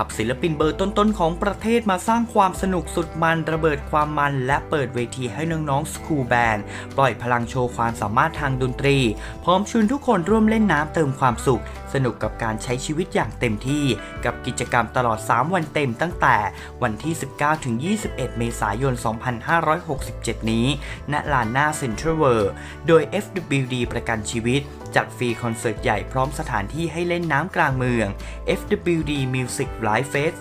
ทัพศิลปินเบอร์ต้นๆของประเทศมาสร้างความสนุกสุดมันระเบิดความมันและเปิดเวทีให้น้องๆสคูลแบนด์ปล่อยพลังโชว์ความสามารถทางดนตรี พร้อมชวนทุกคนร่วมเล่นน้ำเติมความสุข สนุกกับการใช้ชีวิตอย่างเต็มที่ กับกิจกรรมตลอด 3 วันเต็มตั้งแต่วันที่ 19 ถึง 21 เมษายน 2567 นี้ ณ ลานหน้าเซ็นทรัลเวิร์โดย FWD ประกันชีวิตจัดฟรีคอนเสิร์ตใหญ่พร้อมสถานที่ให้เล่นน้ำกลางเมือง FWD Music Live Fest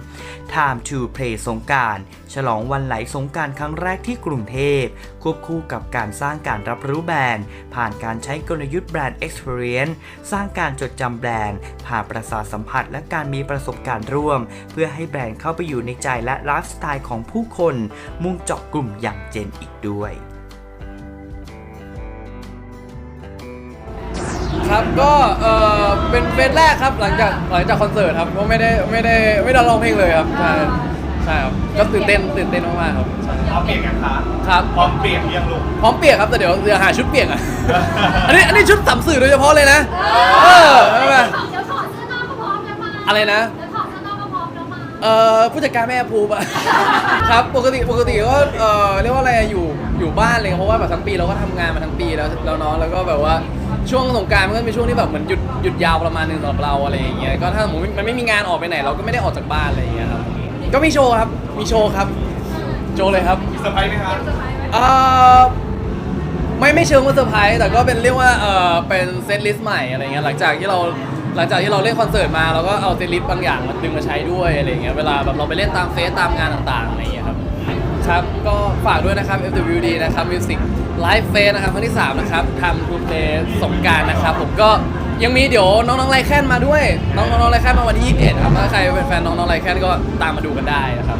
3 Time to Play สงการฉลองวันไหลสงการครั้งแรกที่กรุงเทพ ควบคู่กับการสร้างการรับรู้แบรนด์ ผ่านการใช้กลยุทธ์แบรนด์ Experience สร้างการจดจำแบรนด์ ผ่านประสาทสัมผัสและการมีประสบการณ์ร่วม เพื่อให้แบรนด์เข้าไปอยู่ในใจและไลฟ์สไตล์ของผู้คน มุ่งเจาะกลุ่มอย่างเจนอีกด้วย ครับก็เออเป็นเฟสแรกครับหลังจากหลังจากคอนเสิร์ตครับก็ไม่ได้ไม่ได้ไม่ได้ร้องเพลงเลยครับใช่ใช่ครับก็ตื่นเต้นตื่นเต้นมากๆครับใช่พร้อมเปลี่ยนกันคะครับพร้อมเปลี่ยนยังลูกพร้อมเปียกครับแต่เดี๋ยวเดี๋ยวหาชุดเปียกอะ อันนี้อันนี้ชุดสามสื่อโดยเฉพาะเลยนะเออใช่ไหมเดี๋ยวถอดเสื้อนอกก็พร้อมแล้วมาอะไรนะ เดี๋ยวถอดเสื้อนอกก็พร้อมแล้วมา เอ่อผู้จัดการแม่ภูมิอะ ครับปกติปกติก็เอ่อเรียกว่าอะไรอะอยู่อยู่บ้านเลยครับเพราะว่าแบบทั้งปีเราก็ทำงานมาทั้งปีแล้วแล้วเนาะแล้วก็แบบว่า ช่วงสงกรารมันก็เป็นช่วงที่แบบเหมือนหยุดหยุดยาวประมาณนึงสำหรับเราอะไรอย่างเงี้ยก็ถ้าสมมติมันไม่มีงานออกไปไหน เราก็ไม่ได้ออกจากบ้านอะไรอย่างเงี้ยครับก็มีโชว์ครับมีโชว์ครับ โชว์เลยครับ มีเซอร์ไพรส์ไหมคะเอ่อไม่ไม่เชิงว่าเซอร์ไพรส์แต่ก็เป็นเรียกว่าเออเป็นเซตลิสต์ใหม่อะไรเงี้ยหลังจากที่เราหลังจากที่เราเล่นคอนเสิร์ตมาเราก็เอาเซตลิสต์บางอย่างมาดึงมาใช้ด้วยอะไรเงี้ยเวลาแบบเราไปเล่นตามเฟสตามงานต่างๆอะไรเงี้ยครับ ครับ ก็ฝากด้วยนะครับ FWD นะครับ Music Live Fest นะครับครั้งที่ 3 นะครับทำทูเพลสงการนะครับ ผมก็ยังมีเดี๋ยวน้องๆไรแค้นมาด้วย น้องๆไรแค้นมาวันที่21ครับถ้าใครเป็นแฟนน้องๆไรแค้นก็ตามมาดูกันได้นะครับ